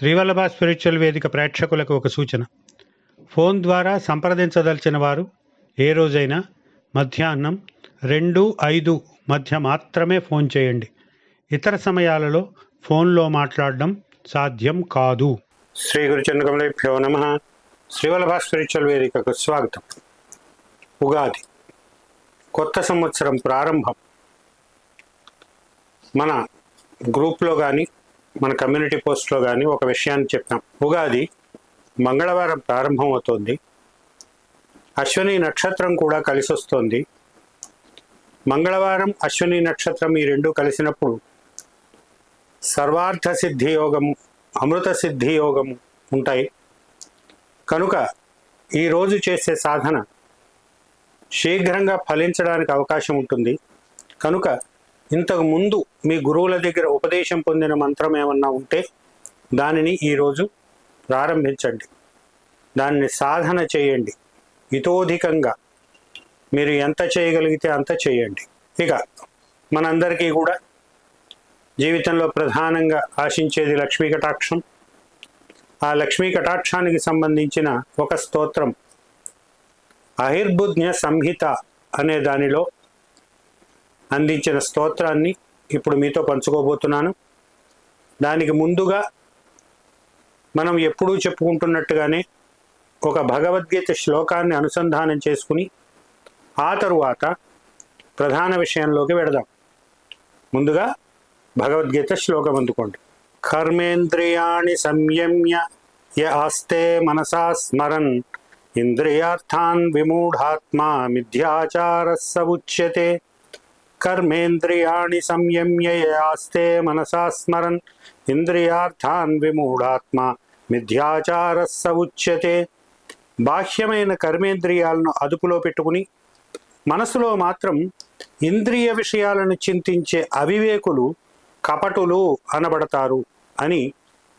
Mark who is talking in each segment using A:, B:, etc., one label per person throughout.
A: Srivallabha spiritual వేదిక ప్రేక్షకులకు ఒక సూచన. ఫోన్ ద్వారా సంప్రదించదలిచిన వారు ఏ రోజైనా మధ్యాహ్నం రెండు ఐదు మధ్య మాత్రమే ఫోన్ చేయండి. ఇతర సమయాలలో ఫోన్లో మాట్లాడడం సాధ్యం కాదు. శ్రీ గురు చంద్రకమలేభ్యో నమ. శ్రీవల్లభ స్పిరిచువల్ వేదికకు స్వాగతం. ఉగాది. కొత్త సంవత్సరం ప్రారంభం. మన గ్రూప్లో కానీ మన కమ్యూనిటీ పోస్ట్లో కానీ ఒక విషయాన్ని చెప్పాం. ఉగాది మంగళవారం ప్రారంభమవుతోంది. అశ్వని నక్షత్రం కూడా కలిసి వస్తోంది మంగళవారం అశ్వని నక్షత్రం ఈ రెండు కలిసినప్పుడు సర్వార్థ సిద్ధి యోగము అమృత సిద్ధి యోగము ఉంటాయి. కనుక ఈరోజు చేసే సాధన శీఘ్రంగా ఫలించడానికి అవకాశం ఉంటుంది. కనుక ఇంతకు ముందు మీ గురువుల దగ్గర ఉపదేశం పొందిన మంత్రం ఏమన్నా ఉంటే దానిని ఈరోజు ప్రారంభించండి. దాన్ని సాధన చేయండి. ఇతోధికంగా మీరు ఎంత చేయగలిగితే అంత చేయండి. ఇక మనందరికీ కూడా జీవితంలో ప్రధానంగా ఆశించేది లక్ష్మీ కటాక్షం. ఆ లక్ష్మీ కటాక్షానికి సంబంధించిన ఒక స్తోత్రం అహిర్బుజ్ఞ సంహిత అనే దానిలో అందించిన స్తోత్రాన్ని ఇప్పుడు మీతో పంచుకోబోతున్నాను. దానికి ముందుగా మనం ఎప్పుడూ చెప్పుకుంటున్నట్టుగానే ఒక భగవద్గీత శ్లోకాన్ని అనుసంధానం చేసుకుని ఆ తరువాత ప్రధాన విషయంలోకి వెడదాం. ముందుగా భగవద్గీత శ్లోకం అందుకోండి. కర్మేంద్రియాణి సంయమ్య య ఆస్తే మనసా స్మరన్ ఇంద్రియార్థాన్ విమూఢాత్మా మిథ్యాచార సముచ్యతే కర్మేంద్రియాణి సంయమ్య మనసా స్మరన్ ఇంద్రియార్థాన్ విమూఢాత్మ మిథ్యాచార ఉచ్యతే బాహ్యమైన కర్మేంద్రియాలను అదుపులో పెట్టుకుని మనసులో మాత్రం ఇంద్రియ విషయాలను చింతించే అవివేకులు కపటులు అనబడతారు అని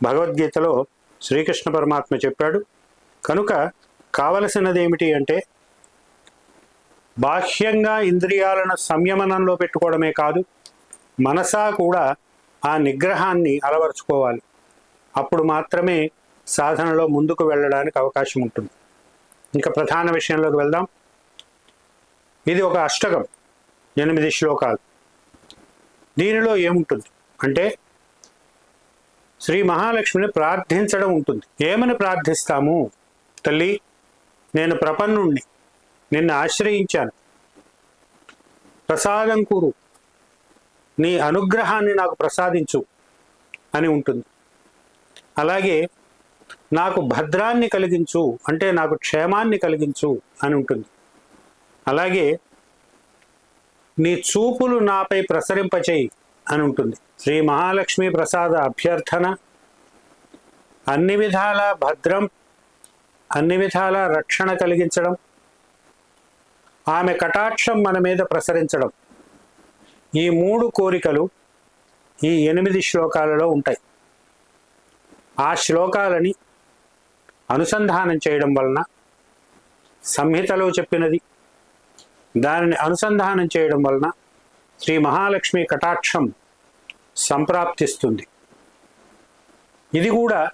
A: భగవద్గీతలో శ్రీకృష్ణ పరమాత్మ చెప్పాడు. కనుక కావలసినదేమిటి అంటే బాహ్యంగా ఇంద్రియాలను సంయమనంలో పెట్టుకోవడమే కాదు మనసా కూడా ఆ నిగ్రహాన్ని అలవరుచుకోవాలి. అప్పుడు మాత్రమే సాధనలో ముందుకు వెళ్ళడానికి అవకాశం ఉంటుంది. ఇంకా ప్రధాన విషయంలోకి వెళ్దాం. ఇది ఒక అష్టకం ఎనిమిది శ్లోకాలు. దీనిలో ఏముంటుంది? అంటే శ్రీ మహాలక్ష్మిని ప్రార్థించడం ఉంటుంది. ఏమని ప్రార్థిస్తాము? తల్లి నేను ప్రపన్నుణ్ణి. నిన్ను ఆశ్రయించాను. ప్రసాదం కూరు. నీ అనుగ్రహాన్ని నాకు ప్రసాదించు అని ఉంటుంది. అలాగే నాకు భద్రాన్ని కలిగించు అంటే నాకు క్షేమాన్ని కలిగించు అని ఉంటుంది. అలాగే నీ చూపులు నాపై ప్రసరింపచేయి అని ఉంటుంది. శ్రీ మహాలక్ష్మి ప్రసాద అభ్యర్థన. అన్ని విధాల భద్రం అన్ని విధాల రక్షణ కలిగించడం. ఆమె కటాక్షం మన మీద ప్రసరించడం. ఈ మూడు కోరికలు ఈ ఎనిమిది శ్లోకాలలో ఉంటాయి. ఆ శ్లోకాలని అనుసంధానం చేయడం వలన సంహితలో చెప్పినది దానిని అనుసంధానం చేయడం వలన శ్రీ మహాలక్ష్మి కటాక్షం సంప్రాప్తిస్తుంది. ఇది కూడా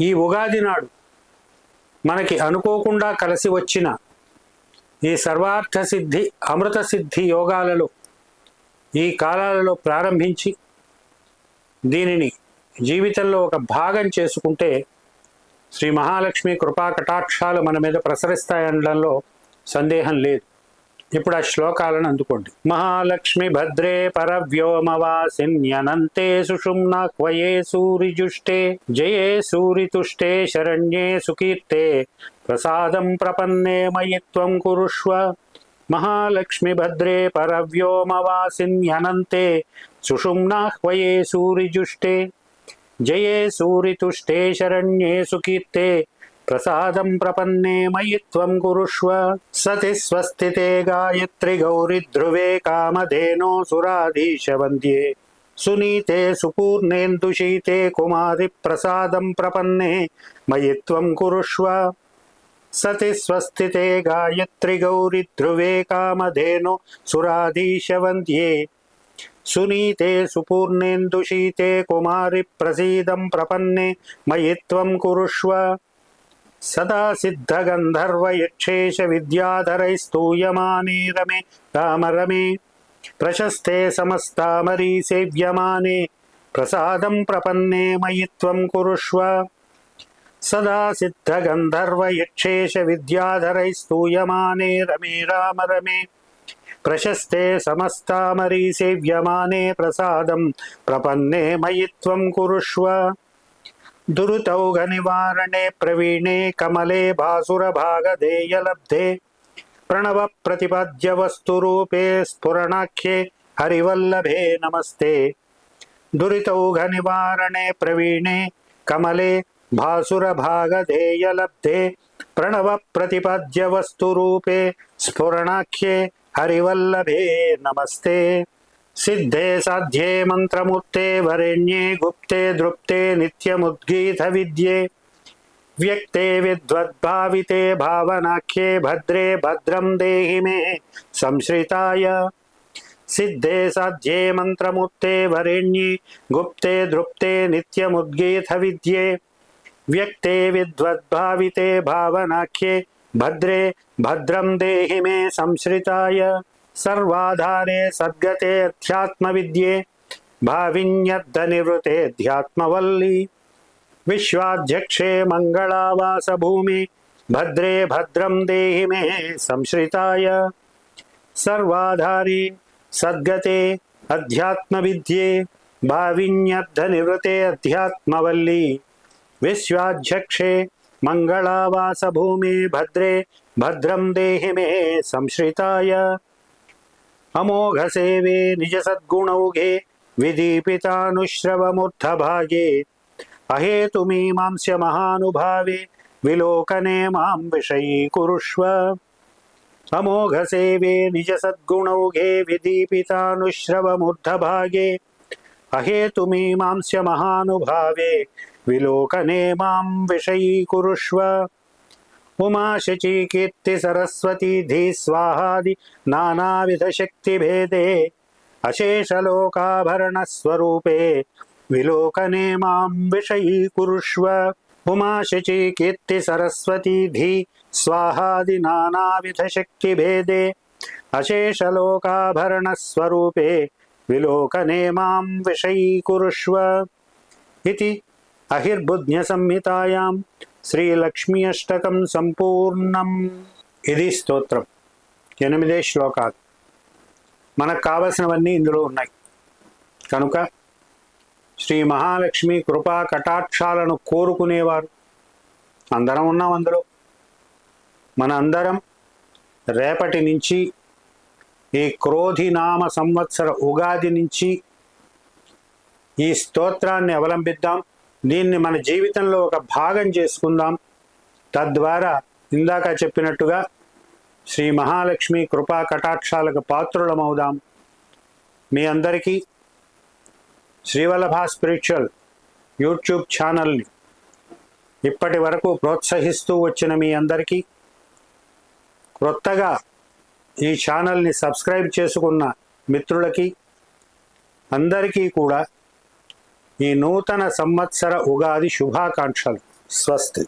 A: ఈ ఉగాది నాడు మనకి అనుకోకుండా కలిసి వచ్చిన ఈ సర్వార్థ సిద్ధి అమృత సిద్ధి యోగాలలో ఈ కాలాలలో ప్రారంభించి దీనిని జీవితంలో ఒక భాగం చేసుకుంటే శ్రీ మహాలక్ష్మి కృపా కటాక్షాలు మన మీద ప్రసరిస్తాయనడంలో సందేహం లేదు. ఇప్పుడు ఆ శ్లోకాలను అందుకోండి. మహాలక్ష్మి భద్రే పరవ్యోమవాసిన్యనంతే సుషుమ్న క్వయే సూరిజుష్టే జయే సూరితుష్టే శరణ్యే సుకీర్తే प्रसाद प्रपन्ने मयि त्वं कुरुष्व। महालक्ष्मीभद्रे परव्योमवासिन्यनन्ते सुषुम्नाह्वये सूरिजुष्टे जये सूरितुष्टे शरण्ये सुकीर्ते, प्रसाद प्रपन्ने मयि कुरुष्व। सति स्वस्तिते गायत्री गौरीध्रुवे ध्रुवे कामधेनो सुराधीशवन्द्ये सुनीते सुपूर्णेन्दुशीते कुमारि प्रसादं प्रपन्ने मयि कुरुष्व। త్వం కురుష్వ సతి స్వస్థితే గాయత్రి గౌరి ధ్రువే కామధేను సురాధీశ వంద్యే
B: సునీతే సుపూర్ణేందుశీతే కుమారి ప్రసీదం ప్రపన్నే మయి త్వం కురుష్వ సదా సిద్ధగంధర్వయక్షేష విద్యాధరై స్తూయమానే రమే రామ రమే ప్రశస్తే సమస్తామరీ సేవ్యమానే ప్రసాదం ప్రపన్నే మయి త్వం కురుష్వ సదా సిద్ధగంధర్వయక్షేష విద్యాధరై స్తూయమానే రమే రామ రమే ప్రశస్తే సమస్తామరీ సేవ్యమానే ప్రసాదం ప్రపన్నే మయి త్వం కురుష్వ దురుతౌఘ నివారణే ప్రవీణే కమలే భాసుర భాగధేయలబ్ధే ప్రణవ भासुरभागधेयलब्धे वस्तु रूपे स्फुरणाख्ये हरिवल्लभे नमस्ते। सिद्धे साध्ये मन्त्रमूर्ते वरेण्ये गुप्ते द्रुप्ते नित्यमुद्गीतविद्ये व्यक्ते विद्वद्भाविते भावनाख्ये भद्रे भद्रं देहि मे संश्रिताय। सिद्धे साध्ये मन्त्रमूर्ते वरेण्ये गुप्ते द्रुप्ते नित्यमुद्गीतविद्ये विद्ये व्यक्ते विद्वद्भाविते भावनाख्ये, भद्रे, भद्रं देहि मे संश्रिताय, सर्वाधारे सद्गते अध्यात्मविद्ये, भाविन्यद्धनिवृते ध्यात्मवल्ली, विश्वाध्यक्षे मङ्गलावासभूमि भद्रे, भद्रं देहि मे संश्रिताय, सर्वाधारे सद्गते अध्यात्मविद्ये, भाविन्यद्धनिवृते अध्यात्मवल्ली। నివృతే అధ్యాత్మవల్లి విశ్వాధ్యక్షే మంగళావాస భూమి భద్రే భద్రం దేహి మే సంశ్రితాయ సర్వాధారి సద్గతే అధ్యాత్మ విద్యే భావిన్యర్థ నివృతే అధ్యాత్మవల్లి విశ్వాధ్యక్షే అహేతుమీమాంస్య మహానుభావే విలోకనే మాం విషయీకురుష్వ అమోఘ మహానుభావే విలోకనే మాం విషయీకురుష్వ ఉమాశచీ సరస్వతీ ధీ స్వాహాది నానావిధ శక్తి భేదే అశేషలోకాభరణ విలోకనే మాం విషయీకురుష్వ ఉమాశచీకీర్తి సరస్వతీ ధీ స్వాహాది నానావిధ శక్తి భేదే అశేషలోకాభరణ విలోకనే మాం విషయీకురుష్వ ఇది అహిర్బుధ్య సంహితాయాం శ్రీలక్ష్మీ అష్టకం సంపూర్ణం. ఇది స్తోత్రం. ఎనిమిదే శ్లోకాలు. మనకు కావలసినవన్నీ ఇందులో ఉన్నాయి. కనుక శ్రీ మహాలక్ష్మి కృపా కటాక్షాలను కోరుకునేవారు. అందరం ఉన్నాం అందులో. మన అందరం రేపటి నుంచి ఈ క్రోధి నామ సంవత్సర ఉగాది నుంచి ఈ స్తోత్రాన్ని అవలంబిద్దాం. దీన్ని మన జీవితంలో ఒక భాగం చేసుకుందాం. తద్వారా ఇందాక చెప్పినట్టుగా శ్రీ మహాలక్ష్మి కృపా కటాక్షాలకు పాత్రులమవుదాం. మీ అందరికీ శ్రీవల్లభ స్పిరిచువల్ యూట్యూబ్ ఛానల్ని ఇప్పటి వరకు ప్రోత్సహిస్తూ వచ్చిన మీ అందరికీ క్రొత్తగా ఈ ఛానల్ని సబ్స్క్రైబ్ చేసుకున్న మిత్రులకి అందరికీ కూడా ఈ నూతన సంవత్సర ఉగాది శుభాకాంక్షలు. స్వస్తి.